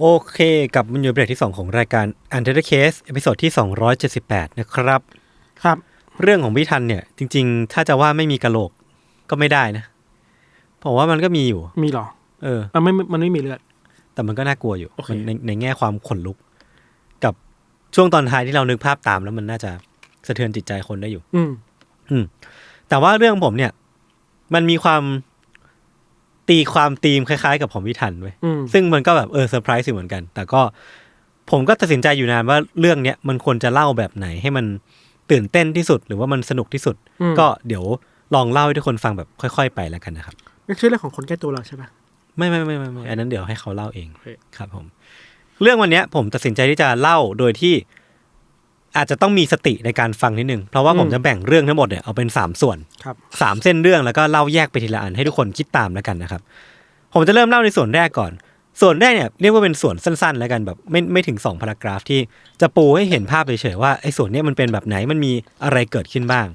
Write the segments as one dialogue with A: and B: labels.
A: โอเคกลับมันอยู่เบรกที่ 2 ของรายการ u n d e r Case เอพิโซดที่ 278 นะครับ
B: ครับ
A: เรื่องของพี่ทันเนี่ย จริง ๆ ถ้าจะว่าไม่มีกะโหลกก็ไม่ได้นะผมว่ามันก็มีอยู่
B: มีเหรอ
A: เออ
B: อะไม่มันไม่มีเลือด
A: แต่มันก็น่ากลัวอยู่
B: โอเค
A: มันในในแง่ความขนลุก กับช่วงตอนท้ายที่เรานึกภาพตามแล้วมันน่าจะสะเทือนจิตใจคนได้อยู่
B: อืม
A: อืม แต่ว่าเรื่องผมเนี่ย มันมีความ ตีความตีมคล้ายๆ กับของพี่ทันเว้ย
B: อืม
A: ซึ่งมันก็แบบเออเซอร์ไพรส์อยู่เหมือนกัน แต่ก็ผมก็ตัดสินใจอยู่นานว่าเรื่องเนี้ยมันควรจะเล่าแบบไหนให้มันตื่นเต้นที่สุดหรือว่ามันสนุกที่สุด
B: อืม
A: ก็เดี๋ยวลองเล่าให้ทุกคนฟังแบบค่อย ๆ ไปแล้วกันนะครับ
B: ไม่ใช่เรื่องของคนใกล้ตัวเราใช่ปะ
A: ไม่ไม่ไม่ไม่ไม่อันนั้นเดี๋ยวให้เขาเล่าเอง
B: โอเค
A: ครับผม เรื่องวันเนี้ยผมตัดสินใจที่จะเล่าโดยที่ อาจจะต้องมีสติในการฟังนิดนึง เพราะว่าผมจะแบ่งเรื่องทั้งหมดเนี่ยเอาเป็นสามส่วน
B: ครับ
A: สามเส้นเรื่องแล้วก็เล่าแยกไปทีละอันให้ทุกคนคิดตามแล้วกันนะครับ ผมจะเริ่มเล่าในส่วนแรกก่อน ส่วนแรกเนี่ยเรียกว่าเป็นส่วนสั้นๆ แล้วกันแบบไม่ไม่ถึงสองพารากราฟที่จะปูให้เห็นภาพเฉยๆว่าไอ้ส่วนเนี้ยมันเป็นแบบไหนมันมีอะไรเกิดขึ้นบ้าง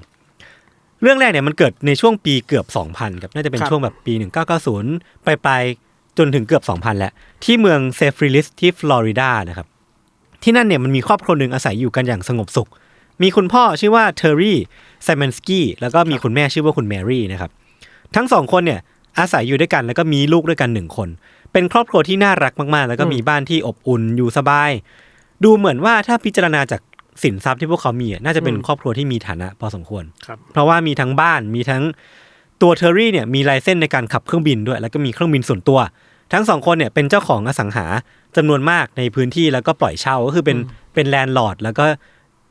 A: เรื่องแรกเนี่ยมันเกิดในช่วงปีเกือบ 2000ครับน่าจะเป็น
B: ครับ
A: ช่วงแบบปี 1990ไปลายๆจนถึงเกือบ 2000แล้วที่เมืองเซฟริลิสที่ฟลอริดานะครับ ที่นั่นเนี่ยมันมีครอบครัวหนึ่งอาศัยอยู่กันอย่างสงบสุข มีคุณพ่อชื่อว่าเทอร์รี่ไซม n นสกี้แล้วก็มีคุณแม่ชื่อว่าคุณแมรี่นะครับทั้งสองคนเนี่ยอาศัยอยู่ด้วยกันแล้วก็มีลูกด้วยกันหนึ่งคน เป็นครอบครัวที่น่ารักมากๆ แล้วก็มีบ้านที่อบอุ่นอยู่สบาย ดูเหมือนว่าถ้าพิจารณาจากสินทรัพย์ที่พวกเขามีอะน่าจะเป็น
B: อืม
A: ครอบครัวที่มีฐานะพอสมควร
B: ครับ
A: เพราะว่ามีทั้งบ้านมีทั้งตัวเทอร์รี่เนี่ยมีไลเซนส์ในการขับเครื่องบินด้วย แล้วก็มีเครื่องบินส่วนตัว ทั้งสองคนเนี่ยเป็นเจ้าของอสังหาจำนวนมากในพื้นที่แล้วก็ปล่อยเช่าก็คือเป็นเป็นแลนด์ลอร์ดแล้วก็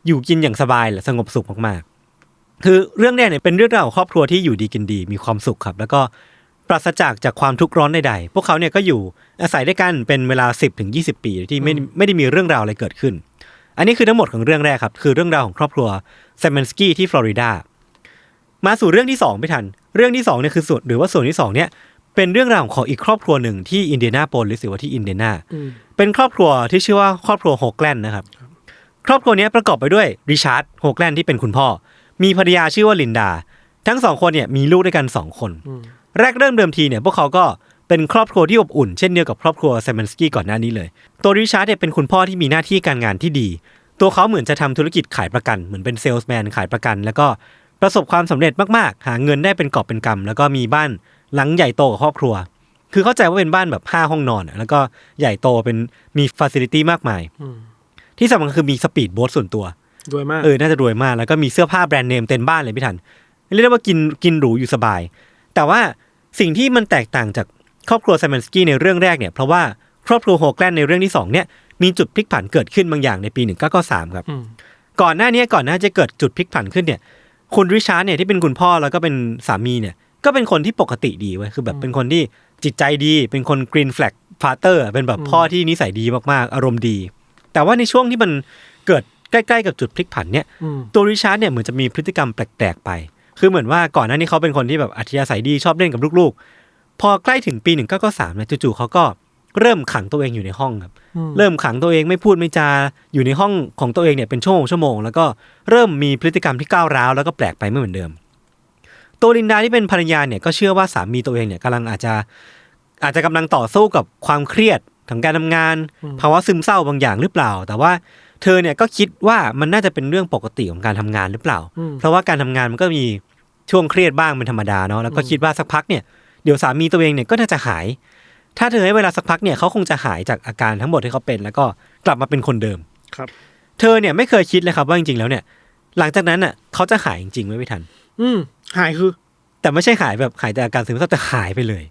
A: อยู่กินอย่างสบายและสงบสุขมากๆ คือเรื่องแรกเนี่ยเป็นเรื่องราวของครอบครัวที่อยู่ดีกินดีมีความสุขครับ แล้วก็ปราศจากจากความทุกข์ร้อนใดๆ พวกเขาเนี่ยก็อยู่อาศัยด้วยกันเป็นเวลา 10ถึง20 ปีที่ไม่ไม่ได้มีเรื่องราวอะไรเกิดขึ้น อันนี้คือทั้งหมดของเรื่องแรกครับ คือเรื่องราวของครอบครัวเซม n นสกี้ที่ฟลอริดา มาสู่เรื่องที่สองไม่ทัน เรื่องที่สองเนี่ยคือส่วนหรือว่าส่วนที่สองเนี่ย เป็นเรื่องราวของอีกครอบครัวหนึ่งที่อินเดียนาโปลิสหรือว่าที่อินเดียนา
B: อืม
A: เป็นครอบครัวที่ชื่อว่าครอบครัวโฮกแลนด์นะครับ ครอบครัวเนี้ยประกอบไปด้วยริชาร์ดโฮกแลนด์ที่เป็นคุณพ่อ มีภรรยาชื่อว่าลินดา ทั้งสองคนเนี่ยมีลูกด้วยกันสองคน
B: อืม
A: แรกเริ่มเดิมทีเนี่ยพวกเขาก็เป็นครอบครัวที่อบอุ่นเช่นเดียวกับครอบครัวเซม n นสกี้ก่อนหน้านี้เลย ตัวริชาร์ดเนี่ยเป็นคุณพ่อที่มีหน้าที่การงานที่ดี ตัวเขาเหมือนจะทำธุรกิจขายประกัน เหมือนเป็นเซลส์แมนขายประกัน แล้วก็ประสบความสำเร็จมากๆ หาเงินได้เป็นกอบเป็นกำแล้วก็มีบ้าน หลังใหญ่โตกับครอบครัว คือเข้าใจว่าเป็นบ้านแบบห้าห้องนอนอะแล้วก็ใหญ่โตเป็นมีฟ a ซิลิตี้มากมาย
B: อืม
A: ที่สำคัญคือมีสปีดโบ๊ทส่วนตัว
B: รวยมาก
A: เออน่าจะรวยมากแล้วก็มีเสื้อผ้าแบรนด์เนมเต็มบ้านเลยพี่ทันเรียกได้ว่ากินกินหรูอยู่สบาย แต่ว่าสิ่งที่มันแตกต่างจากครอบครัวไซม n นสกี้ในเรื่องแรกเนี่ยเพราะว่าครอบครัวโฮแกลนในเรื่องที่สองเนี่ยมีจุดพลิกผันเกิดขึ้นบางอย่างในปี 1993 ครับ
B: อืม
A: ก่อนหน้านี้ก่อนหน้าจะเกิดจุดพลิกผันขึ้นเนี่ย คุณริชาร์ดเนี่ยที่เป็นคุณพ่อแล้วก็เป็นสามีเนี่ย ก็เป็นคนที่ปกติดีเว้ยคือแบบเป็นคนที่จิตใจดี เป็นคนกรีนแฟลกฟาเตอร์เป็นแบบพ่อที่นิสัยดีมากๆ อารมณ์ดี แต่ว่าในช่วงที่มันเกิดใกล้ๆกับจุดพลิกผันเนี่ย
B: อืม
A: ตัวริชาร์ดเนี่ยเหมือนจะมีพฤติกรรมแปลกๆไป คือเหมือนว่าก่อนหน้านี้เขาเป็นคนที่แบบอัธยาศัยดีชอบเล่นกับลูกๆ พอใกล้ถึงปีหนึ่งก็ก็สามเนี่ยจู่ๆเขาก็เริ่มขังตัวเองอยู่ในห้องครับ
B: อืม
A: เริ่มขังตัวเองไม่พูดไม่จาอยู่ในห้องของตัวเองเนี่ยเป็นชั่วโมงชั่วโมงแล้วก็เริ่มมีพฤติกรรมที่ก้าวร้าวแล้วก็แปลกไปไม่เหมือนเดิม ตัวลินดาที่เป็นภรรยาเนี่ยก็เชื่อว่าสามีตัวเองเนี่ยกำลังอาจจะอาจจะกำลังต่อสู้กับความเครียดของการทำงาน ภาวะซึมเศร้าบางอย่างหรือเปล่า แต่ว่าเธอเนี่ยก็คิดว่ามันน่าจะเป็นเรื่องปกติของการทำงานหรือเปล่า
B: อืม
A: เพราะว่าการทำงานมันก็มีช่วงเครียดบ้างเป็นธรรมดาเนาะแล้วก็คิดว่าสักพักเนี่ยเดี๋ยวสามีตัวเองเนี่ยก็น่าจะหาย ถ้าเธอให้เวลาสักพักเนี่ยเขาคงจะหายจากอาการทั้งหมดที่เขาเป็น แล้วก็กลับมาเป็นคนเดิม
B: ครับ
A: เธอเนี่ยไม่เคยคิดเลยครับว่าจริงๆแล้วเนี่ย หลังจากนั้นอะเขาจะหายจริงๆไม่ไม่ทัน
B: อืม หายคือ
A: แต่ไม่ใช่หายแบบหายจากอาการซึมเศร้าแต่หายไปเลย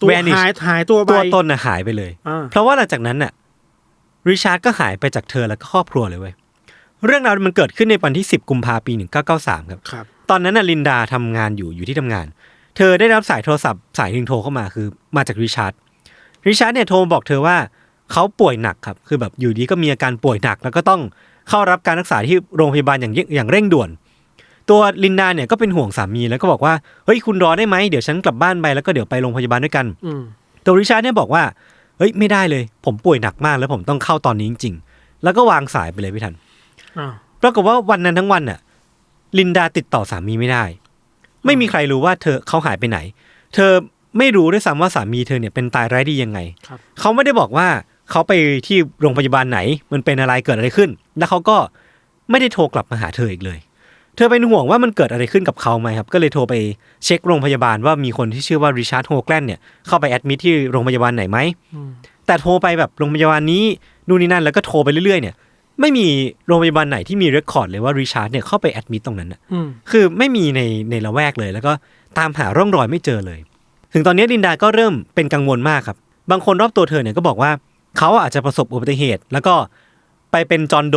B: ตัว
A: Vanish
B: หายหายตัวไป
A: ตัวตนน่ะหายไปเลย
B: อ่า
A: เพราะว่าหลังจากนั้นน่ะริชาร์ดก็หายไปจากเธอแล้วก็ครอบครัวเลยเว้ยเรื่องราวมันเกิดขึ้นในวันที่ 10 กุมภาพันธ์ปี 1993 ครับ
B: ครับ
A: ตอนนั้นน่ะลินดาทำงานอยู่อยู่ที่ทำงาน เธอได้รับสายโทรศัพท์สายหนึ่งโทรเข้ามาคือมาจากริชาร์ดริชาร์ดเนี่ยโทรมาบอกเธอว่าเขาป่วยหนักครับ คือแบบอยู่ดีก็มีอาการป่วยหนัก แล้วก็ต้องเข้ารับการรักษาที่โรงพยาบาลอย่างเร่งอย่างเร่งด่วน ตัวลินดาเนี่ยก็เป็นห่วงสามีแล้วก็บอกว่าเฮ้ยคุณรอได้ไหมเดี๋ยวฉันกลับบ้านไปแล้วก็เดี๋ยวไปโรงพยาบาลด้วยกัน
B: อืม
A: ตัวริชาร์ดเนี่ยบอกว่าเฮ้ยไม่ได้เลย ผมป่วยหนักมากแล้วผมต้องเข้าตอนนี้จริงๆ แล้วก็วางสายไปเลยพี่ทัน
B: อ้าว
A: ปรากฏว่าวันนั้นทั้งวันน่ะ ลินดาติดต่อสามีไม่ได้ ไม่มีใครรู้ว่าเธอเขาหายไปไหน เธอไม่รู้ด้วยซ้ำว่าสามีเธอเนี่ยเป็นตายร้ายดียังไง
B: ครับ
A: เขาไม่ได้บอกว่าเขาไปที่โรงพยาบาลไหน มันเป็นอะไรเกิดอะไรขึ้น แล้วเขาก็ไม่ได้โทรกลับมาหาเธออีกเลย เธอเป็นห่วงว่ามันเกิดอะไรขึ้นกับเขาไหมครับ ก็เลยโทรไปเช็คโรงพยาบาลว่ามีคนที่ชื่อว่าริชาร์ดโฮแกลนเนี่ยเข้าไปแอดมิทที่โรงพยาบาลไหนไหม
B: อืม
A: แต่โทรไปแบบโรงพยาบาลนี้นู่นนี่นั่นแล้วก็โทรไปเรื่อยๆเนี่ยไม่มีโรงพยาบาลไหนที่มีเรคคอร์ดเลยว่าริชาร์ดเนี่ยเข้าไปแอดมิทตรงนั้นน่ะ
B: อืม
A: คือไม่มีในในละแวกเลย แล้วก็ตามหาร่องรอยไม่เจอเลย ถึงตอนนี้ลินดาก็เริ่มเป็นกังวลมากครับ บางคนรอบตัวเธอเนี่ยก็บอกว่าเขาอาจจะประสบอุบัติเหตุ แล้วก็ไปเป็นจอห์นโด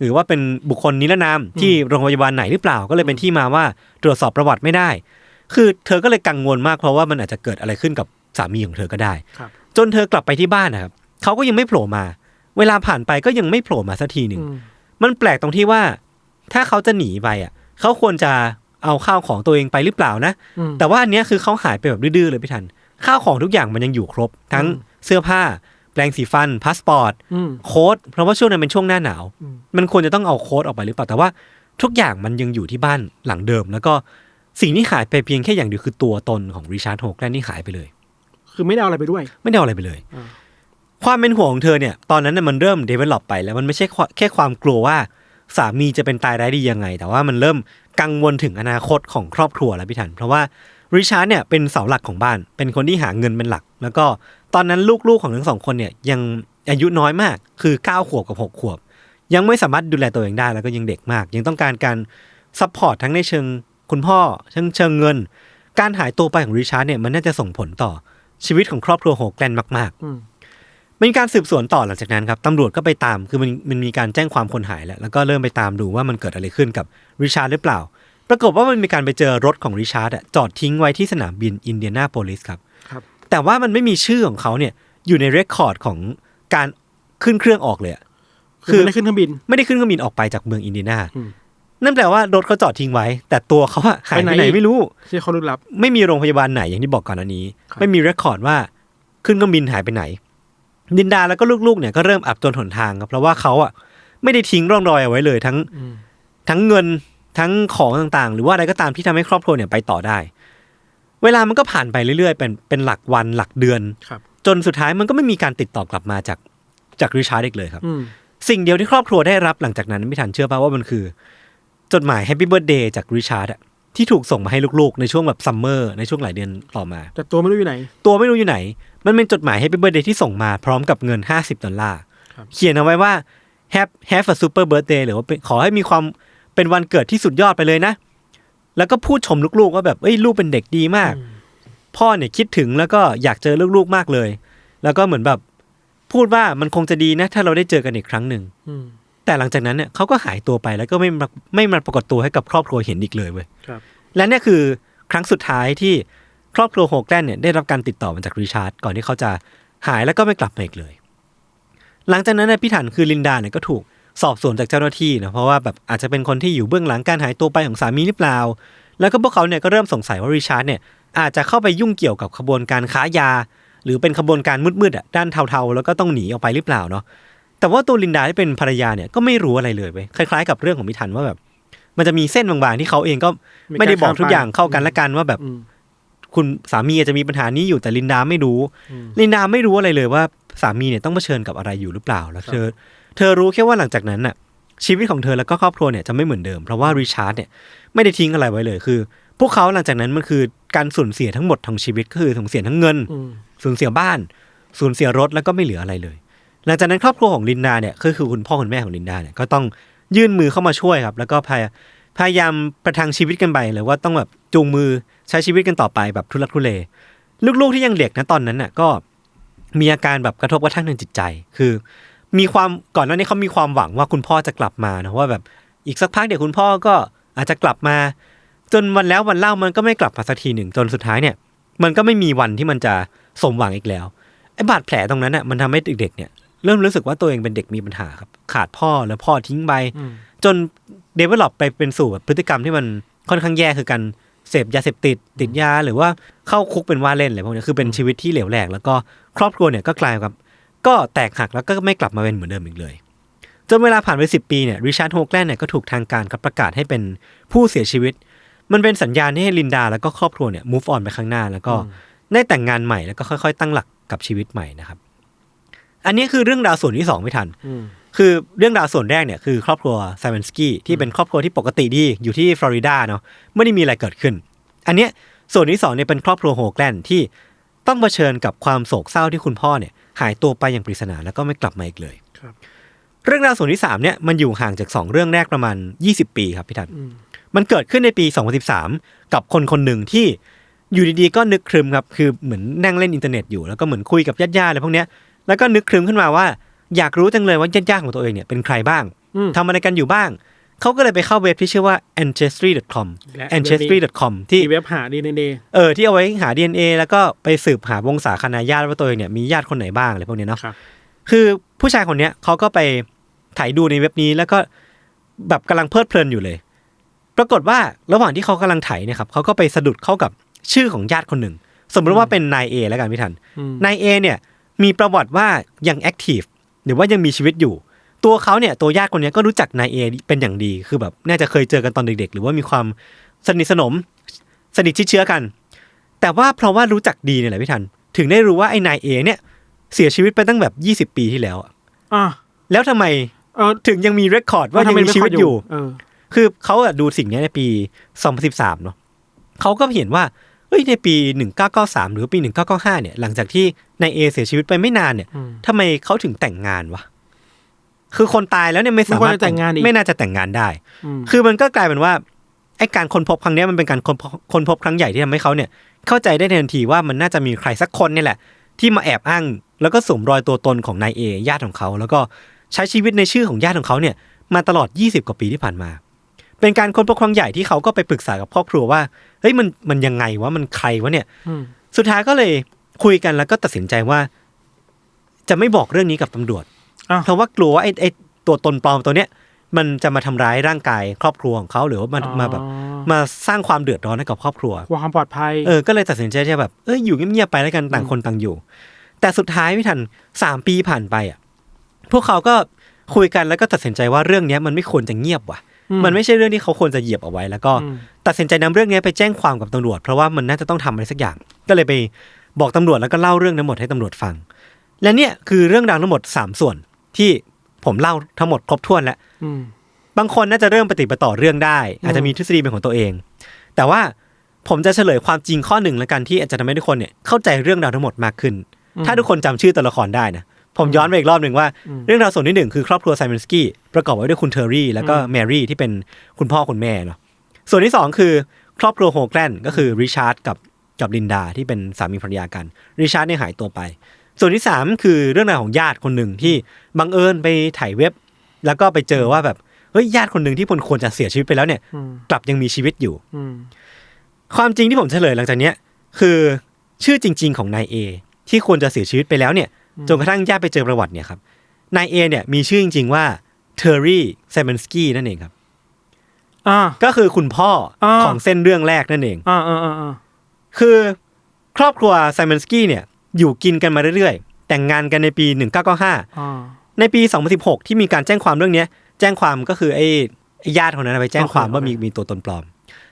A: หรือว่าเป็นบุคคลนิรนามที่โรงพยาบาลไหนหรือเปล่าก็เลยเป็นที่มาว่าตรวจสอบประวัติไม่ได้ คือเธอก็เลยกังวลมากเพราะว่ามันอาจจะเกิดอะไรขึ้นกับสามีของเธอก็ได้
B: ครับ
A: จนเธอกลับไปที่บ้านนะครับเขาก็ยังไม่โผล่มา เวลาผ่านไปก็ยังไม่โผล่มาสักทีหนึ่ง
B: อืม
A: มันแปลกตรงที่ว่า ถ้าเขาจะหนีไปอะเขาควรจะเอาข้าวของตัวเองไปหรือเปล่านะ
B: อืม
A: แต่ว่าอันเนี้ยคือเขาหายไปแบบดื้อๆเลยพี่ทัน ข้าวของทุกอย่างมันยังอยู่ครบ ทั้ง
B: อืม
A: เสื้อผ้า แปรงสีฟันพาสปอร์ต
B: อืม
A: โค้ดเพราะว่าช่วงนั้นเป็นช่วงหน้าหนาว
B: อืม
A: มันควรจะต้องเอาโค้ดออกไปหรือเปล่าแต่ว่าทุกอย่างมันยังอยู่ที่บ้านหลังเดิม แล้วก็สิ่งที่หายไปเพียงแค่อย่างเดียวคือตัวตนของริชาร์ดโฮแกลนที่หายไปเลย
B: คือไม่ได้เอาอะไรไปด้วย
A: ไม่ได้เอาอะไรไปเลย
B: อ่า
A: ความเป็นห่วงของเธอเนี่ย ตอนนั้นน่ะมันเริ่ม develop ไปแล้วมันไม่ใช่แค่ความกลัวว่าสามีจะเป็นตายร้ายดียังไง แต่ว่ามันเริ่มกังวลถึงอนาคตของครอบครัวแล้วพี่ทันเพราะว่า ริชาร์ดเนี่ยเป็นเสาหลักของบ้าน เป็นคนที่หาเงินเป็นหลัก แล้วก็ตอนนั้นลูกๆของทั้งสองคนเนี่ยยังอายุน้อยมากคือ 9 ขวบกับ 6 ขวบ ยังไม่สามารถดูแลตัวเองได้แล้วก็ยังเด็กมาก ยังต้องการการซัพพอร์ตทั้งในเชิงคุณพ่อเชิงเชิงเงิน การหายตัวไปของริชาร์ดเนี่ยมันน่าจะส่งผลต่อชีวิตของครอบครัวโฮแกลนมากๆ
B: อืม
A: มีการสืบสวนต่อหลังจากนั้นครับตำรวจก็ไปตามคือมันมันมีการแจ้งความคนหายแล้วแล้วก็เริ่มไปตามดูว่ามันเกิดอะไรขึ้นกับริชาร์ดหรือเปล่า ปรากฏว่ามันมีการไปเจอรถของริชาร์ดอะจอดทิ้งไว้ที่สนามบินอินเดียนาโพลิสครับ
B: ครับ
A: แต่ว่ามันไม่มีชื่อของเขาเนี่ยอยู่ในเรคคอร์ดของการขึ้นเครื่องออกเลยอะ
B: คือไม่ได้ขึ้นเครื่องบิน
A: ไม่ได้ขึ้นเครื่องบินออกไปจากเมืองอินเดียนา
B: อืม
A: นั่นแปลว่ารถเขาจอดทิ้งไว้ แต่ตัวเขาอะหายไป
B: ไปไหน
A: ไหนไม่รู้
B: ที่เขาลึกลับ
A: ไม่มีโรงพยาบาลไหนอย่างที่บอกก่อนอันนี้
B: ครับ
A: ไม่มีเรคคอร์ดว่าขึ้นเครื่องบินหายไปไหน ดินดาแล้วก็ลูกๆเนี่ยก็เริ่มอับจนหนทางครับเพราะว่าเขาอะไม่ได้ทิ้งร่องรอยเอาไว้เลยทั้ง
B: อืม
A: ทั้งเงิน ทั้งของต่างๆ หรือว่าอะไรก็ตามที่ทำให้ครอบครัวเนี่ยไปต่อได้ เวลามันก็ผ่านไปเรื่อยๆ เป็นเป็นหลักวันหลักเดือน
B: ครับ
A: จนสุดท้ายมันก็ไม่มีการติดต่อกลับมาจากจากริชาร์ดอีกเลยครับ
B: อืม
A: สิ่งเดียวที่ครอบครัวได้รับหลังจากนั้นไม่ทันเชื่อป่าว่ามันคือ จดหมายแฮปปี้เบิร์ดเดย์จากริชาร์ดอะที่ถูกส่งมาให้ลูกๆ ในช่วงแบบซัมเมอร์ในช่วงหลายเดือนต่อมา
B: แต่ตัวไม่รู้อยู่ไหน
A: ตัวไม่รู้อยู่ไหน มันเป็นจดหมายแฮปปี้เบิร์ดเดย์ที่ส่งมาพร้อมกับเงิน 50 ดอลลาร์
B: ครับ
A: เขียนเอาไว้ว่า have have a super birthday หรือว่าเป็นขอให้มีความ เป็นวันเกิดที่สุดยอดไปเลยนะ แล้วก็พูดชมลูกๆว่าแบบเอ้ยลูกเป็นเด็กดีมาก
B: อืม
A: พ่อเนี่ยคิดถึงแล้วก็อยากเจอลูกๆมากเลย แล้วก็เหมือนแบบพูดว่ามันคงจะดีนะ ถ้าเราได้เจอกันอีกครั้งหนึ่ง
B: อืม
A: แต่หลังจากนั้นเนี่ยเขาก็หายตัวไปแล้วก็ไม่มาไม่มาปรากฏตัวให้กับครอบครัวเห็นอีกเลยเว้ย
B: ครับ
A: และเนี่ยคือครั้งสุดท้ายที่ครอบครัวโฮแกลนเนี่ยได้รับการติดต่อมาจากริชาร์ดก่อนที่เขาจะหายแล้วก็ไม่กลับมาอีกเลย หลังจากนั้นเนยพี่ถันคือลินดาเนี่ยก็ถูก สอบสวนจากเจ้าหน้าที่นะเพราะว่าแบบอาจจะเป็นคนที่อยู่เบื้องหลังการหายตัวไปของสามีหรือเปล่า แล้วก็พวกเขาเนี่ยก็เริ่มสงสัยว่าริชาร์ดเนี่ยอาจจะเข้าไปยุ่งเกี่ยวกับขบวนการค้ายา หรือเป็นขบวนการมืดๆอะด้านเทาๆ แล้วก็ต้องหนีออกไปหรือเปล่าเนาะแต่ว่าตัวลินดาที่เป็นภรรยาเนี่ยก็ไม่รู้อะไรเลยเว้ยคล้ายๆ กับเรื่องของพี่ถันว่าแบบ มันจะมีเส้นบางๆที่เขาเองก็ไม่ได้บอกทุกอย่างเข้ากันละกันว่าแบบ
B: อืม
A: คุณสามีอาจจะมีปัญหานี้อยู่แต่ลินดาไม่รู้
B: อืม
A: ลินดาไม่รู้อะไรเลยว่าสามีเนี่ยต้องเผชิญกับอะไรอยู่หรือเปล่าแล้ว
B: ครับ
A: เธอ เธอรู้แค่ว่าหลังจากนั้นน่ะชีวิตของเธอแล้วก็ครอบครัวเนี่ยจะไม่เหมือนเดิม เพราะว่าริชาร์ดเนี่ยไม่ได้ทิ้งอะไรไว้เลยคือ พวกเขาหลังจากนั้นมันคือการสูญเสียทั้งหมดของชีวิตก็คือสูญเสียทั้งเงิน
B: อืม
A: สูญเสียบ้านสูญเสียรถแล้วก็ไม่เหลืออะไรเลย หลังจากนั้นครอบครัวของลินดาเนี่ยก็คือคุณพ่อคุณแม่ของลินดาเนี่ยก็ต้องยื่นมือเข้ามาช่วยครับ แล้วก็พยาพยายามประทังชีวิตกันไปเลยว่าต้องแบบจูงมือใช้ชีวิตกันต่อไปแบบทุลักทุเลลูกๆที่ยังเด็กนะตอนนั้นน่ะก็มีอาการแบบกระทบกระทั่งทางจิตใจ คือ มีความก่อนหน้านี้เขามีความหวังว่าคุณพ่อจะกลับมานะว่าแบบอีกสักพักเดี๋ยวคุณพ่อก็อาจจะกลับมา จนวันแล้ววันเล่ามันก็ไม่กลับมาสักทีหนึ่งจนสุดท้ายเนี่ย มันก็ไม่มีวันที่มันจะสมหวังอีกแล้วไอ้บาดแผลตรงนั้นน่ะมันทำให้เด็กๆเนี่ยเริ่มรู้สึกว่าตัวเองเป็นเด็กมีปัญหาครับ ขาดพ่อแล้วพ่อทิ้งไป
B: อืม
A: จนเดเวลลอปไปเป็นสู่แบบพฤติกรรมที่มันค่อนข้างแย่คือการเสพยาเสพติดติดยาหรือว่าเข้าคุกเป็นว่าเล่นอะไรพวกนี้คือเป็นชีวิตที่เหลวแหลกแล้วก็ครอบครัวเนี่ยก็กลายกับ ก็แตกหักแล้วก็ไม่กลับมาเป็นเหมือนเดิมอีกเลย จนเวลาผ่านไปสิปีเนี่ยริชาร์ดโฮแกลนเนี่ยก็ถูกทางการครับประกาศให้เป็นผู้เสียชีวิต มันเป็นสัญญาณให้ลินดาแล้วก็ครอบครัวเนี่ย move on ไปข้างหน้า แล้วก็ได้แต่งงานใหม่แล้วก็ค่อยๆ ตั้งหลักกับชีวิตใหม่นะครับ อันนี้คือเรื่องราวส่วนที่สองไม่ทัน
B: อืม
A: คือเรื่องราวส่วนแรกเนี่ยคือครอบครัวไซมอนสกี้ที่เป็นครอบครัวที่ปกติดีอยู่ที่ฟลอริดาเนาะไม่ได้มีอะไรเกิดขึ้น อันเนี้ยส่วนที่สองเนี่ยเป็นครอบครัวโฮแกลนที่ต้องเผชิญกับความโศกเศร้าที่คุณพ่อเนี่ย หายตัวไปอย่างปริศนาแล้วก็ไม่กลับมาอีกเลย
B: ครับ
A: เรื่องราวส่วนที่สามเนี่ยมันอยู่ห่างจากสองเรื่องแรกประมาณ20ปีครับพี่ทัน
B: อืม
A: มันเกิดขึ้นในปี2013กับคนคนหนึ่งที่อยู่ดีๆก็นึกครึมครับคือเหมือนนั่งเล่นอินเทอร์เน็ตอยู่แล้วก็เหมือนคุยกับญาติๆอะไรพวกเนี้ยแล้วก็นึกครึมขึ้นมาว่าอยากรู้จังเลยว่าญาติๆของตัวเองเนี่ยเป็นใครบ้าง
B: อืม
A: ทำอะไรกันอยู่บ้าง เขาก็เลยไปเข้าเว็บที่ชื่อว่า ancestry.com
B: และ
A: ancestry.com ที่
B: ที่เว็บหาดีเนเเอ
A: อที่เอาไว้หา DNA แล้วก็ไปสืบหาวงศาคณาญาติว่าตัวเองเนี่ยมีญาติคนไหนบ้างอะไรพวกเนี้ยเนาะ
B: ครับ
A: คือผู้ชายคนเนี้ยเขาก็ไปถ่ายดูในเว็บนี้แล้วก็แบบกำลังเพลิดเพลินอยู่เลย ปรากฏว่าระหว่างที่เขากำลังถ่ายเนี่ยครับเขาก็ไปสะดุดเข้ากับชื่อของญาติคนหนึ่ง สมมติว่าเป็นนายเอแล้วกันพี่ทัน
B: อืม
A: นายเอเนี่ยมีประวัติว่ายังแอคทีฟหรือว่ายังมีชีวิตอยู่ ตัวเขาเนี่ยตัวญาติคนเนี้ยก็รู้จักนายเอเป็นอย่างดีคือแบบน่าจะเคยเจอกันตอนเด็ก ๆ หรือว่ามีความสนิทสนมสนิทชิดเชื้อกัน แต่ว่าเพราะว่ารู้จักดีเนี่ยแหละพี่ทัน ถึงได้รู้ว่าไอ้นายเอเนี่ยเสียชีวิตไปตั้งแบบ20ปีที่แล้วอะ
B: อะ
A: แล้วทำไม
B: เออ
A: ถึงยังมีเรคคอร์ดว่ายังมีชีวิตอยู่
B: เออ
A: คือเขาอะดูสิ่งเนี้ยในปี2013เนาะเขาก็เห็นว่าเฮ้ยในปี 1993 หรือปี 1995 เนี่ย หลังจากที่นายเอเสียชีวิตไปไม่นานเนี่ย
B: อืม
A: ทำไมเขาถึงแต่งงานวะ คือคนตายแล้วเนี่ยไม่สามารถ
B: ไม่ควรจะแต่งงานอีก
A: ไม่น่าจะแต่งงานได้
B: อืม
A: คือมันก็กลายเป็นว่าไอ้การค้นพบครั้งเนี้ยมันเป็นการค้นพบค้นพบครั้งใหญ่ที่ทำให้เขาเนี่ย เข้าใจได้ทันทีว่ามันน่าจะมีใครสักคนเนี่ยแหละ ที่มาแอบอ้าง แล้วก็สวมรอยตัวตนของนายเอญาติของเขา แล้วก็ใช้ชีวิตในชื่อของญาติของเขาเนี่ย มาตลอด 20 กว่าปีที่ผ่านมา เป็นการค้นพบครั้งใหญ่ที่เขาก็ไปปรึกษากับครอบครัวว่าเฮ้ยมันมันยังไงวะมันใครวะเนี่ย
B: อืม
A: สุดท้ายก็เลยคุยกันแล้วก็ตัดสินใจว่า จะไม่บอกเรื่องนี้กับตำรวจ
B: อะ
A: เพราะว่ากลัวว่าไอ้ไอ้ตัวตนปลอมตัวเนี้ยมันจะมาทำร้ายร่างกายครอบครัวของเขาหรือว่ามามาแบบ
B: อ๋อ
A: มาสร้างความเดือดร้อนให้กับครอบครัว
B: ความปลอดภัย
A: เออก็เลยตัดสินใจจะแบบเอออยู่เงียบๆไปแล้วกันต่างคนต่างอยู่ แต่สุดท้ายไม่ทันสามปีผ่านไปอะพวกเขาก็คุยกันแล้วก็ตัดสินใจว่าเรื่องเนี้ยมันไม่ควรจะเงียบว่ะ
B: อืม
A: มันไม่ใช่เรื่องที่เขาควรจะเหยียบเอาไว้ แล้วก็
B: อืม
A: ตัดสินใจนำเรื่องนี้ไปแจ้งความกับตำรวจ เพราะว่ามันน่าจะต้องทำอะไรสักอย่าง ก็เลยไปบอกตำรวจแล้วก็เล่าเรื่องทั้งหมดให้ตำรวจฟัง และเนี่ยคือเรื่องราวทั้งหมดสามส่วน ที่ผมเล่าทั้งหมดครบถ้วนแล้ว
B: อืม
A: บางคนน่าจะเริ่มปฏิบัติต่อเรื่องได้ อาจจะมีทฤษฎีเป็นของตัวเอง แต่ว่าผมจะเฉลยความจริงข้อหนึ่งแล้วกันที่อาจจะทำให้ทุกคนเนี่ยเข้าใจเรื่องราวทั้งหมดมากขึ้น
B: อืม
A: ถ้าทุกคนจำชื่อตัวละครได้นะผมย้อนไปอีกรอบหนึ่งว่า
B: อืม
A: เรื่องราวส่วนที่หนึ่งคือครอบครัวไซมอนสกี้ประกอบไว้ด้วยคุณเทอร์รี่แล้วก็แมรี่ที่เป็นคุณพ่อคุณแม่เนาะส่วนที่สองคือครอบครัวโฮแกลนก็คือริชาร์ดกับกับลินดาที่เป็นสามีภรรยากันริชาร์ดเนี่ยหายตัวไป ส่วนที่สามคือเรื่องราวของญาติคนหนึ่งที่ บังเอิญไปถ่ายเว็บ แล้วก็ไปเจอว่าแบบเฮ้ยญาติคนหนึ่งที่คนควรจะเสียชีวิตไปแล้วเนี่ย
B: อืม
A: กลับยังมีชีวิตอยู่
B: อืม
A: ความจริงที่ผมเฉลยหลังจากเนี้ย คือชื่อจริง ๆ ของนายเอที่ควรจะเสียชีวิตไปแล้วเนี่ยจนกระทั่งญาติไปเจอประวัติเนี่ยครับนายเอเนี่ยมีชื่อจริง ๆ ว่าเทอร์รี่เซมนสกี้นั่นเองครับ
B: อ่า
A: ก็คือคุณพ่อ
B: อ่า
A: ของเส้นเรื่องแรกนั่นเอง
B: อ่าอ่าอ่าอ่า
A: คือครอบครัวไซมอนสกี้เนี่ย อยู่กินกันมาเรื่อยๆ แต่งงานกันในปี 1995
B: อ่า
A: ในปี 2016 ที่มีการแจ้งความเรื่องเนี้ย แจ้งความก็คือไอ้ไอ้ญาติคนนั้นไปแจ้งความ
B: โอเค
A: ว่ามี
B: โอเค
A: มีตัวตนปลอม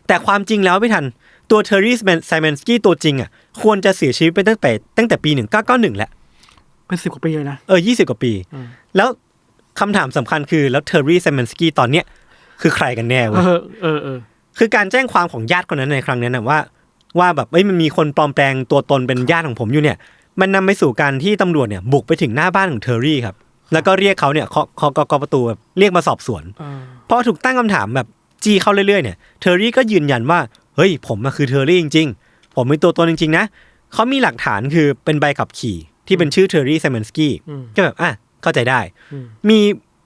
A: แต่ความจริงแล้วไม่ทันตัวเทอร์รี่ไซมอนสกี้ตัวจริงอะควรจะเสียชีวิตไปตั้งแต่ตั้งแต่ปี 1991 แล้ว
B: เป็นสิบกว่าปีเลยนะ
A: เออ20กว่าปี
B: อืม
A: แล้วคำถามสำคัญคือแล้วเทอร์รี่ไซมอนสกี้ตอนเนี้ยคือใครกันแน่
B: เอ
A: เวะ
B: อเออเออ
A: คือการแจ้งความของญาติคนนั้นในครั้งนั้นนะว่า ว่าแบบเอ้ยมันมีคนปลอมแปลงตัวตนเป็นญาติของผมอยู่เนี่ย มันนำไปสู่การที่ตำรวจเนี่ยบุกไปถึงหน้าบ้านของเทอร์รี่ครับ แล้วก็เรียกเขาเนี่ยเคาะเคาะเคาะเคาะประตูแบบเรียกมาสอบสวน
B: อ่า
A: พอถูกตั้งคำถามแบบจีเข้าเรื่อยๆเนี่ยเทอร์รี่ก็ยืนยันว่าเฮ้ยผมมาคือเทอร์รี่จริง ๆ ผมเป็นตัวตนจริง ๆ นะเขามีหลักฐานคือเป็นใบขับขี่ที่เป็นชื่อเทอร์รี่ไซมอนสกี้
B: อืม
A: ก็แบบอะเข้าใจได้
B: อืม
A: มี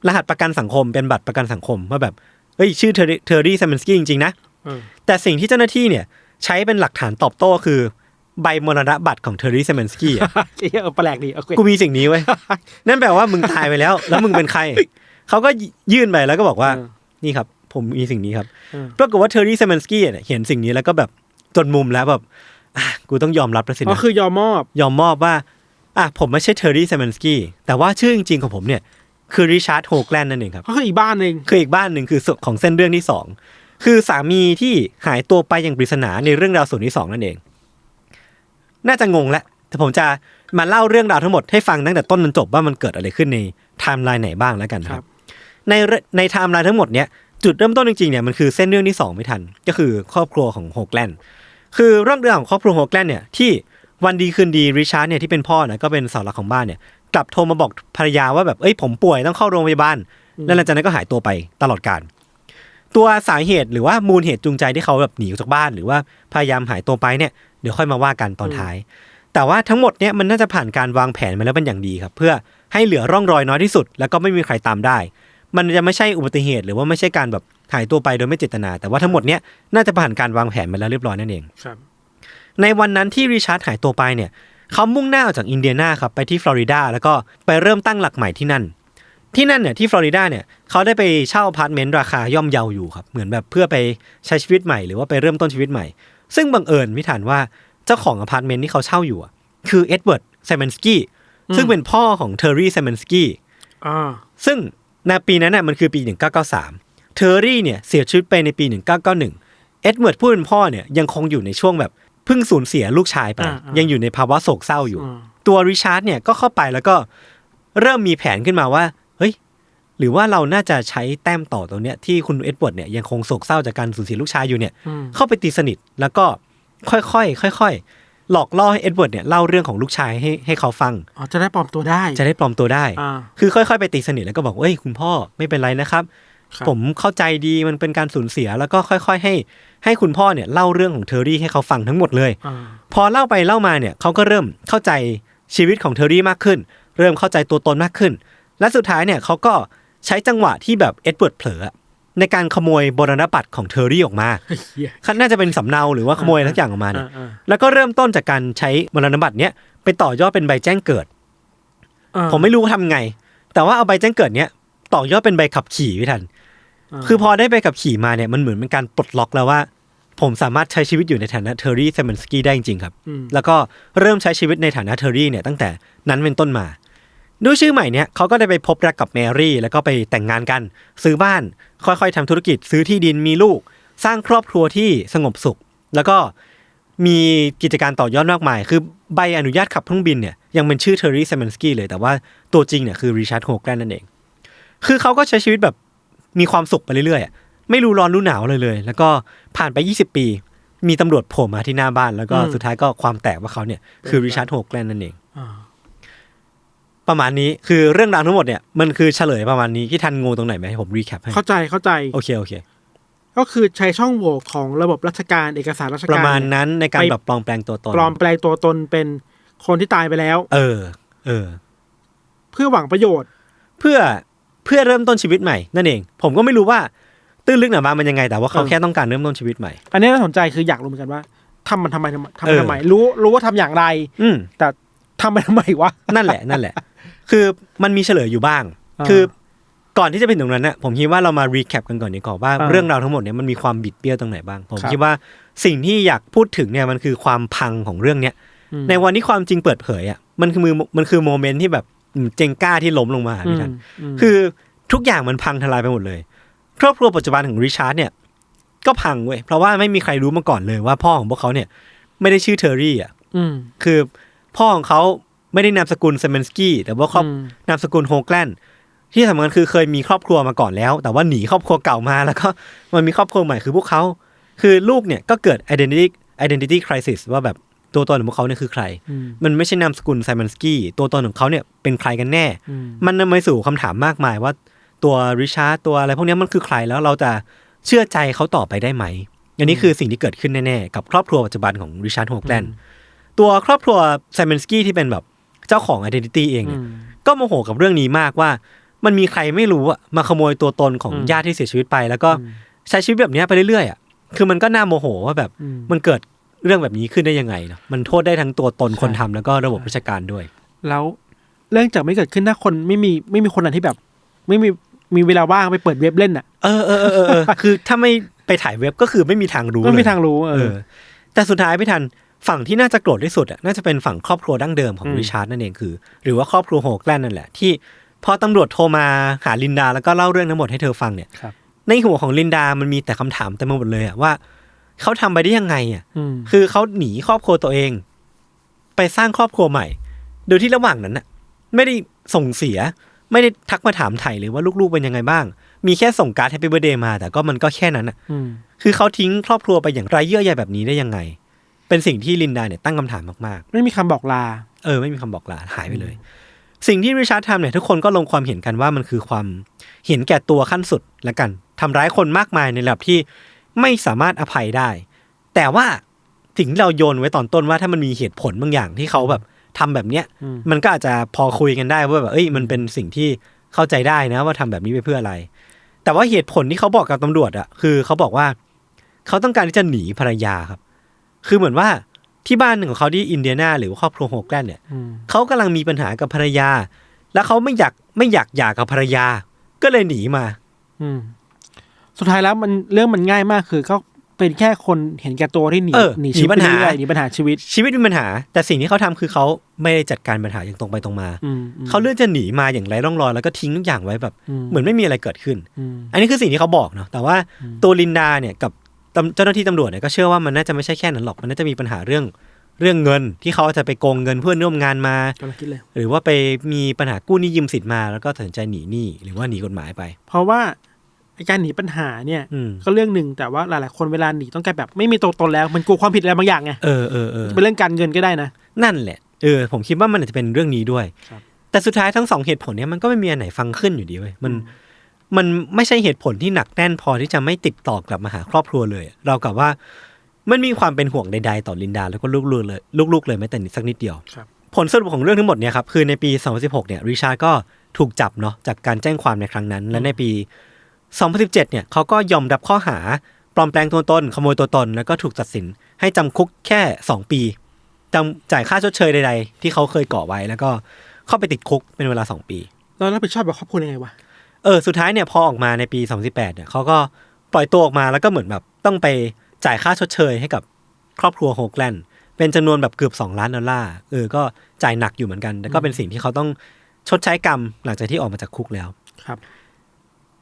A: รหัสประกันสังคมเป็นบัตรประกันสังคมว่าแบบเฮ้ยชื่อเทอร์เทอร์รี่ไซมอนสกี้จริงๆนะ
B: เออ
A: แต่สิ่งที่เจ้าหน้าที่เนี่ยใช้เป็นหลักฐานตอบโต้คือ ใบมรณบัตรของเทอร์รี่ไซมอนสกี้อะ
B: เหี้ยเออแปลกดีโอเค
A: กูมีสิ่งนี้ไว้ยนั่นแปลว่ามึงตายไปแล้ว แล้วมึงเป็นใคร เขาก็ยื่นไปแล้วก็บอกว่า
B: เออ
A: นี่ครับ ผมมีสิ่งนี้ครับ
B: เออ
A: ปรากฏว่าเทอร์รี่เซมนสกี้เนี่ยเห็นสิ่งนี้แล้วก็แบบจนมุมแล้วแบบอะกูต้องยอมรับแล้วสิ
B: ก็
A: นะ
B: คือยอมมอบ
A: ยอมมอบว่า อะผมไม่ใช่เทอร์รี่เซมนสกี้แต่ว่าชื่อจริงๆของผมเนี่ย คือริชาร์ดโฮแกลนนั่นเองครับ
B: ก็คืออีกบ้านหนึ่ง
A: คืออีกบ้านหนึ่งคือส่วนของเส้นเรื่องที่สองคือสามีที่หายตัวไปอย่างปริศนาในเรื่องราวส่วนที่สองนั่นเอง น่าจะงงแล้วแต่ผมจะมาเล่าเรื่องราวทั้งหมดให้ฟังตั้งแต่ต้นจนจบว่ามันเกิดอะไรขึ้นในไทม์ไลน์ไหนบ้างแล้วกันค
B: ครั
A: รับ
B: บ
A: ในเรในไทม์ไลน์ทั้งหมดเนี้ยจุดเริ่มต้นจริงๆเนี่ยมันคือเส้นเรื่องที่สองไม่ทัน ก็คือครอบครัวของโฮกแลนด์คือเรื่องราวของครอบครัวโฮกแลนด์เนี่ยที่วันดีคืนดีริชาร์ดเนี่ยที่เป็นพ่อนะก็เป็นเสาหลักของบ้านเนี่ยกลับโทรมาบอกภรรยาว่าแบบเอ้ยผมป่วยต้องเข้าโรงพยาบาลแล้วหลังจากนั้นก็หายตัวไปตลอดการตัวสาเหตุหรือว่ามูลเหตุจูงใจที่เขาแบบหนีออกจากบ้าน หรือว่าพยายามหายตัวไปเนี่ย เดี๋ยวค่อยมาว่ากันตอนท้าย แต่ว่าทั้งหมดเนี่ยมันน่าจะผ่านการวางแผนมาแล้วเป็นอย่างดีครับ เพื่อให้เหลือร่องรอยน้อยที่สุด แล้วก็ไม่มีใครตามได้ มันจะไม่ใช่อุบัติเหตุ หรือว่าไม่ใช่การแบบหายตัวไปโดยไม่เจตนา แต่ว่าทั้งหมดเนี่ยน่าจะผ่านการวางแผนมาแล้วเรียบร้อยนั่นเอง
B: ครับ
A: ในวันนั้นที่ริชาร์ดหายตัวไปเนี่ยเขามุ่งหน้าออกจากอินเดียนาครับไปที่ฟลอริดาแล้วก็ไปเริ่มตั้งหลักใหม่ที่นั่น ที่นั่นเนี่ยที่ฟลอริดาเนี่ยเขาได้ไปเช่าอพาร์ตเมนต์ราคาย่อมเยาอยู่ครับเหมือนแบบเพื่อไปใช้ชีวิตใหม่หรือว่าไปเริ่มต้นชีวิตใหม่ ซึ่งบังเอิญพิถานว่าเจ้าของอพาร์ตเมนต์ที่เขาเช่าอยู่อะคือเอ็ดเวิร์ดไซมอนสกี้ซึ่งเป็นพ่อของเทอร์รี่ไซมอนสกี้
B: อ่า
A: ซึ่งในปีนั้นน่ะมันคือปี 1993 เทอร์รี่เนี่ยเสียชีวิตไปในปี 1991 เอ็ดเวิร์ดผู้เป็นพ่อเนี่ยยังคงอยู่ในช่วงแบบเพิ่งสูญเสียลูกชายไป
B: อ่าอ่ายั
A: ยังอยู่ในภาวะโศกเศร้าอยู่
B: อ่า
A: ตัวริชาร์ดเนี่ยก็เข้าไปแล้วก็เริ่มมีแผนขึ้นมาว่าเฮ้ย หรือว่าเราน่าจะใช้แต้มต่อตรงเนี้ยที่คุณเอ็ดเวิร์ดเนี่ยยังคงโศกเศร้าจากการสูญเสียลูกชายอยู่เนี่ย
B: อืม
A: เข้าไปตีสนิทแล้วก็ค่อยๆค่อยๆหลอกล่อให้เอ็ดเวิร์ดเนี่ยเล่าเรื่องของลูกชายให้ให้เขาฟัง
B: อ๋อจะได้ปลอมตัวได้
A: จะได้ปลอมตัวได้
B: อ่า
A: คือค่อยๆไปตีสนิทแล้วก็บอกว่าเอ้ยคุณพ่อไม่เป็นไรนะครับ
B: ครับ
A: ผมเข้าใจดีมันเป็นการสูญเสียแล้วก็ค่อยๆให้ ให้คุณพ่อเนี่ยเล่าเรื่องของเทอร์รี่ให้เขาฟังทั้งหมดเลย
B: อ่า
A: พอเล่าไปเล่ามาเนี่ยเขาก็เริ่มเข้าใจชีวิตของเทอร์รี่มากขึ้น เริ่มเข้าใจตัวตนมากขึ้น และสุดท้ายเนี่ยเขาก็ ใช้จังหวะที่แบบเอ็ดเวิร์ดเผลอในการขโมยบรณบัตรของเทอร์รี่ออกมา
B: เฮ้ยเหี้ย
A: น่าจะเป็นสำเนาหรือว่าขโมยอะไรทักอย่างออกมาเนี่ย
B: อ่าอ่า
A: แล้วก็เริ่มต้นจากการใช้บรณบัตรเนี้ยไปต่อยอดเป็นใบแจ้งเกิด
B: อ่า
A: ผมไม่รู้ทำไง แต่ว่าเอาใบแจ้งเกิดเนี้ยต่อยอดเป็นใบขับขี่พี่ทันาคือพอได้ใบขับขี่มาเนี่ยมันเหมือนเป็นการปลดล็อกแล้วว่า ผมสามารถใช้ชีวิตอยู่ในฐานะเทอร์รี่เซมนสกี้ได้จริงๆครับ
B: อืม
A: แล้วก็เริ่มใช้ชีวิตในฐานะเทอร์รี่เนี่ยตั้งแต่นั้นเป็นต้นมา ด้วยชื่อใหม่เนี่ยเขาก็ได้ไปพบรักกับแมรี่ แล้วก็ไปแต่งงานกัน ซื้อบ้านค่อยๆทำธุรกิจซื้อที่ดินมีลูก สร้างครอบครัวที่สงบสุข แล้วก็มีกิจการต่อยอดมากมาย คือใบอนุญาตขับเครื่องบินเนี่ยยังเป็นชื่อเทอร์รี่เซมนสกี้เลย แต่ว่าตัวจริงเนี่ยคือริชาร์ดโฮกแลนนั่นเอง คือเขาก็ใช้ชีวิตแบบมีความสุขไปเรื่อยๆอะไม่รู้ร้อนรู้หนาวเลยเลย แล้วก็ผ่านไป 20 ปี มีตำรวจโผล่มาที่หน้าบ้าน แล้วก็
B: อืม
A: สุดท้ายก็ความแตกว่าเขาเนี่ยคือ
B: เป็น
A: ริชาร์ดโฮกแลนนั่นเอง
B: อ่า
A: ประมาณนี้คือเรื่องราวทั้งหมดเนี่ยมันคือเฉลยประมาณนี้ที่ทันงงตรงไหนไหมให้ผมรีแคปให้
B: เข้าใจเข้าใจ
A: โอเคโอเค
B: ก็คือใช้ช่องโหว่ของระบบราชการเอกสารราชการ
A: ประมาณนั้นในการ
B: ไป
A: แบบปลอมแปลงตัวตน
B: ปลอมแปลงตัวตนเป็นคนที่ตายไปแล้ว
A: เออ เออ
B: เพื่อหวังประโยชน์
A: เพื่อเพื่อเริ่มต้นชีวิตใหม่นั่นเอง ผมก็ไม่รู้ว่าตื้นลึกหนาบางมันยังไงแต่ว่าเขา
B: เออ
A: แค่ต้องการเริ่มต้นชีวิตใหม่
B: อันนี้น่าสนใจคืออยากรู้เหมือนกันว่าทำมันทำไมทำไมทำ
A: เอ
B: มัน
A: อ
B: ทำไมรู้รู้ว่าทำอย่างไร
A: อืม
B: แต่ทำไปทำไมวะ
A: นั่นแหละนั่นแหละ คือมันมีเฉลยอยู่บ้าง
B: อ่า
A: คือก่อนที่จะเป็นตรงนั้นนะผมคิดว่าเรามารีแคปกันก่อนดีกว่าว่า
B: อ่า
A: เรื่องราวทั้งหมดเนี่ยมันมีความบิดเบี้ยวตรงไหนบ้าง ผม
B: ครับ
A: คิดว่าสิ่งที่อยากพูดถึงเนี่ยมันคือความพังของเรื่องเนี้ย
B: อืม
A: ในวันที่ความจริงเปิดเผยอะมันคือมือมันคือโมเมนต์ที่แบบอืมเจงก้าที่ล้มลงมาพี่ทัน
B: ม
A: คือทุกอย่างมันพังทลายไปหมดเลย ครอบครัวปัจจุบันของริชาร์ดเนี่ยก็พังเว้ยเพราะว่าไม่มีใครรู้มาก่อนเลยว่าพ่อของพวกเขาเนี่ย ไม่ได้ชื่อเทอร์รี่อะ
B: อืม
A: คือพ่อของเขา ไม่ได้นามสกุลเซมนสกี้แต่ว่าครอบ
B: อืม
A: นามสกุลโฮแกลนที่สำคัญคือเคยมีครอบครัวมาก่อนแล้ว แต่ว่าหนีครอบครัวเก่ามาแล้วก็มันมีครอบครัวใหม่คือพวกเขา คือลูกเนี่ยก็เกิด identity identity crisis ว่าแบบตัวตนของพวกเขาเนี่ยคือใคร
B: อืม
A: มันไม่ใช่นามสกุลไซมอนสกี้ตัวตนของเขาเนี่ยเป็นใครกันแน่
B: อืม
A: มันนำไปสู่คำถามมากมายว่าตัวริชาร์ดตัวอะไรพวกเนี้ยมันคือใครแล้วเราจะเชื่อใจเขาต่อไปได้ไหม อันนี้คือสิ่งที่เกิดขึ้นแน่ๆ กับครอบครัวปัจจุบันของริชาร์ดโฮกแลนด์ตัวครอบครัวไซมอนสกี้ที่เป็นแบบ เจ้าของ identity เอง
B: อื
A: เนี่ย
B: ม
A: ก็โมโหกับเรื่องนี้มากว่า มันมีใครไม่รู้อะมาขโมยตัวตนของ
B: อืม
A: ญาติที่เสียชีวิตไป แล้วก็
B: อืม
A: ใช้ชีวิตแบบเนี้ยไปเรื่อยๆอะคือมันก็น่าโมโหว่าแบบ
B: อืม
A: มันเกิดเรื่องแบบนี้ขึ้นได้ยังไงเนาะมันโทษได้ทั้งตัวตน
B: ใช่
A: คนทำแล้วก็ระบบราชการด้วย
B: แล้วเรื่องจากไม่เกิดขึ้นถ้าคนไม่มีไม่มีคนไหนที่แบบ ไม่มีมีเวลาว่างไปเปิดเว็บเล่นอะ
A: เออเออเออเออเออคือถ้าไม่ไปถ่ายเว็บก็คือไม่มีทางรู้
B: ไม่มี
A: เลย
B: ทางรู้เอ
A: เอ
B: อ
A: อ แต่สุดท้ายไม่ทัน ฝั่งที่น่าจะโกรธที่สุดอะน่าจะเป็นฝั่งครอบครัวดั้งเดิมของ
B: อืม
A: ริชาร์ดนั่นเองคือ หรือว่าครอบครัวโฮกแลนด์นั่นแหละ ที่พอตำรวจโทรมาหาลินดาแล้วก็เล่าเรื่องทั้งหมดให้เธอฟังเนี่ย
B: ครับ
A: ในหัวของลินดามันมีแต่คำถามเต็มไปหมดเลยอะว่าเขาทำไปได้ยังไงอะ
B: อืม
A: คือเขาหนีครอบครัวตัวเอง ไปสร้างครอบครัวใหม่ โดยที่ระหว่างนั้นน่ะ ไม่ได้ส่งเสีย ไม่ได้ทักมาถามไถ่เลยว่าลูกๆเป็นยังไงบ้าง มีแค่ส่งการ์ดแฮปปี้เบ t ร์ a เดย์มา แต่ก็มันก็แค่นั้นน่ะ
B: อืม
A: คือเขาทิ้งครอบครัวไปอย่างไรเยื่อใยแบบนี้ได้ยังไง เป็นสิ่งที่ลินดาเนี่ยตั้งคำถามมาก
B: ไม่มีคำบอกลา
A: ๆเออ ไม่มีคำบอกลาหายไปเลย สิ่งที่ริชาร์ดทำเนี่ยทุกคนก็ลงความเห็นกันว่ามันคือความเห็นแก่ตัวขั้นสุดละกันทำร้ายคนมากมายในระดับที่ไม่สามารถอภัยได้ แต่ว่าสิ่งที่เราโยนไว้ตอนต้นว่าถ้ามันมีเหตุผลบางอย่างที่เขาแบบทำแบบเนี้ย
B: อืม
A: มันก็อาจจะพอคุยกันได้ว่าแบบเอ้ยมันเป็นสิ่งที่เข้าใจได้นะว่าทำแบบนี้ไปเพื่ออะไร แต่ว่าเหตุผลที่เขาบอกกับตำรวจอะคือเขาบอกว่า เขาต้องการที่จะหนีภรรยาครับ คือเหมือนว่าที่บ้านของเขาที่อินเดียนาหรือว่าครอบครัวโฮแกลนเนี่ย
B: อืม
A: เขากำลังมีปัญหากับภรรยา แล้วเขาไม่อยากไม่อยากหย่ากับภรรยา ก็เลยหนีมา
B: อืมสุดท้ายแล้วมันเรื่องมันง่ายมากคือเขาเป็นแค่คนเห็นแก่ตัวที่หนี
A: เออ
B: หนี
A: หนี
B: ชีวิต
A: ปัญหา
B: ไปเรื่อยๆหนีปัญหาชีวิต
A: ชีวิตมีปัญหา แต่สิ่งที่เขาทำคือเขาไม่ได้จัดการปัญหาอย่างตรงไปตรงมา
B: อืมอืม
A: เขาเลือกจะหนีมาอย่างไร้ร่องรอยแล้วก็ทิ้งทุกอย่างไว้แบบ เหมือนไม่มีอะไรเกิดขึ้น
B: อืม
A: อันนี้คือสิ่งที่เขาบอกเนาะแต่ว่า
B: อืม
A: ตัวลินดาเนี่ยกับตำ เจ้าหน้าที่ตำรวจเนี่ยก็เชื่อว่ามันน่าจะไม่ใช่แค่นั้นหรอก มันน่าจะมีปัญหาเรื่องเรื่องเงิน ที่เขาจะไปโกงเงินเพื่อนร่วมงานมา
B: กำลังคิดเลย
A: หรือว่าไปมีปัญหากู้หนี้ยืมสินมา แล้วก็ตัดสินใจหนีหนี้หรือว่าหนีกฎหมายไป
B: เพราะว่าไอ้การหนีปัญหาเนี่ย
A: อืม
B: ก็เรื่องหนึ่งแต่ว่าหลาย ๆ คนเวลาหนีต้องการแบบไม่มีตัวตนแล้วมันกลัวความผิดอะไรบางอย่างไง
A: เออเออเออ
B: เป็นเรื่องการเงินก็ได้นะ
A: นั่นแหละ เออ ผมคิดว่ามันอาจจะเป็นเรื่องนี้ด้วย
B: ครับ
A: แต่สุดท้ายทั้งสองเหตุผลเนี้ยมันก็ไม่มีอันไหนฟังขึ้นอยู่ดีเว้ย มันมั นไม่ใช่เหตุผลที่หนักแน่นพอที่จะไม่ติดต่อกลับมาหาครอบครัวเลย เรากับว่ามันมีความเป็นห่วงใด ๆ ต่อลินดา แล้วก็ลูกๆเลยลูกๆเลยแม้แต่นิดสักนิดเดียว
B: ครับ
A: ผลสรุปของเรื่องทั้งหมดเนี่ยครับคือในปี 2016 เนี่ยริชาร์ดก็ถูกจับเนาะจากการแจ้งความในครั้งนั้น และในปี 2017 เนี่ยเขาก็ยอมรับข้อหาปลอมแปลงตัวตน ขโมยตัวตน แล้วก็ถูกตัดสินให้จำคุกแค่ 2 ปีจำจ่ายค่าชดเชยใด ๆ ที่เขาเคยก่อไว้แล้วก็เข้าไปติดคุกเป็นเวลา 2 ปี
B: เรารับผิดชอบแบบครอบครัวยังไงวะ
A: เออสุดท้ายเนี่ยพอออกมาในปี 2018เนี่ยเขาก็ปล่อยตัวออกมาแล้วก็เหมือนแบบต้องไปจ่ายค่าชดเชยให้กับครอบครัวโฮกแลนด์เป็นจำนวนแบบเกือบ 2 ล้านดอลลาร์เออก็จ่ายหนักอยู่เหมือนกัน แต่ก็เป็นสิ่งที่เขาต้องชดใช้กรรมหลังจากที่ออกมาจากคุกแล้ว
B: ครับ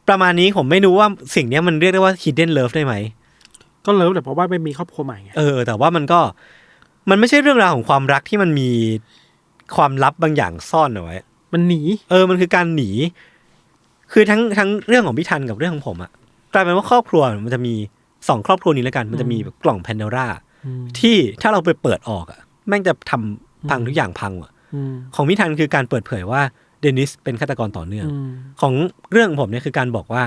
A: ประมาณนี้ผมไม่รู้ว่าสิ่งเนี้ยมันเรียกได้ว่า hidden love ได้ไหม
B: ก็เลิฟแต่เพราะว่าไม่มีครอบครัวใหม่ไง
A: เออ แต่ว่ามันก็มันไม่ใช่เรื่องราวของความรักที่มันมีความลับบางอย่างซ่อนเอาไว้
B: มันหนี
A: เออมันคือการหนี คือทั้งทั้งเรื่องของพี่ทันกับเรื่องของผมอะกลายเป็นว่าครอบครัวมันจะมีสองครอบครัวนี้แล้วกัน มันจะมีแบบกล่องแพนเดรา
B: อืม
A: ที่ถ้าเราไปเปิดออกอะแม่งจะทำพังทุกอย่างพังอะ
B: อืม
A: ของพี่ทันคือการเปิดเผยว่าเดนิสเป็นฆาตกรต่อเนื่อง
B: อืม
A: ของเรื่องของผมเนี่ยคือการบอกว่า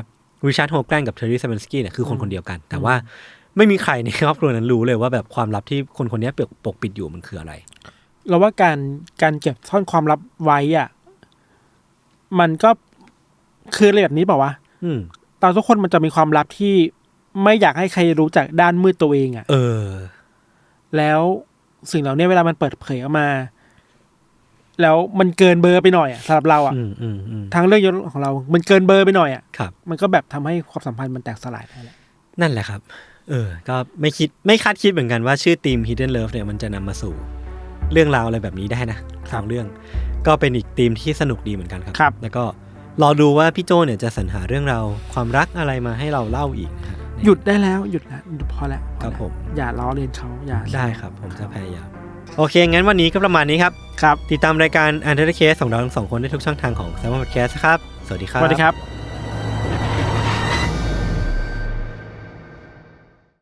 A: ริชาร์ดโฮแกลนกับเทอร์รี่เซเวนสกี้เนี่ยคือคน
B: อืม
A: คนเดียวกัน แต่ว่าไม่มีใครในครอบครัวนั้นรู้เลยว่าแบบความลับที่คนคนนี้ปกปกปิดอยู่มันคืออะไร
B: เราว่าการการเก็บซ่อนความลับไว้อะมันก็ คืออะไรแบบนี้เปล่าวะ
A: อืม
B: ตอนทุกคนมันจะมีความลับที่ไม่อยากให้ใครรู้จากด้านมืดตัวเองอะ
A: เออ
B: แล้วสิ่งเหล่านี้เวลามันเปิดเผยออกมา แล้วมันเกินเบอร์ไปหน่อยอะสำหรับเราอะ
A: อืมอืมอืม
B: ทางเรื่องยศของเรา มันเกินเบอร์ไปหน่อยอะ
A: ครับ
B: มันก็แบบทำให้ความสัมพันธ์มันแตกสลายได้แหละ
A: นั่นแหละครับ เออ ก็ไม่คิดไม่คาดคิดเหมือนกันว่าชื่อทีม Hidden Love เนี่ยมันจะนำมาสู่ เรื่องราวอะไรแบบนี้ได้นะทางเรื่อง ก็เป็นอีกทีมที่สนุกดีเหมือนกันครับ
B: ครับ
A: แล้วก็ รอดูว่าพี่โจเนี่ยจะสรรหาเรื่องราวความรักอะไรมาให้เราเล่าอีกนะฮะ
B: หยุดได้แล้วหยุดแล้วหยุดพอแล้วพอ
A: ครับ
B: แล้ว
A: ผม
B: อย่าล้อเลียนเขาอย่า
A: ได้ครับผมจะพยายามโอเค งั้นวันนี้ก็ประมาณนี้ครับ
B: ครับ
A: ติดตามรายการ u n d e r the Case ของเราทั้งสองคนได้ทุกช่องทางของ s ซ m o n Podcast ครับ สวัสดีค
B: ส
A: รับ
B: วัสดีครับ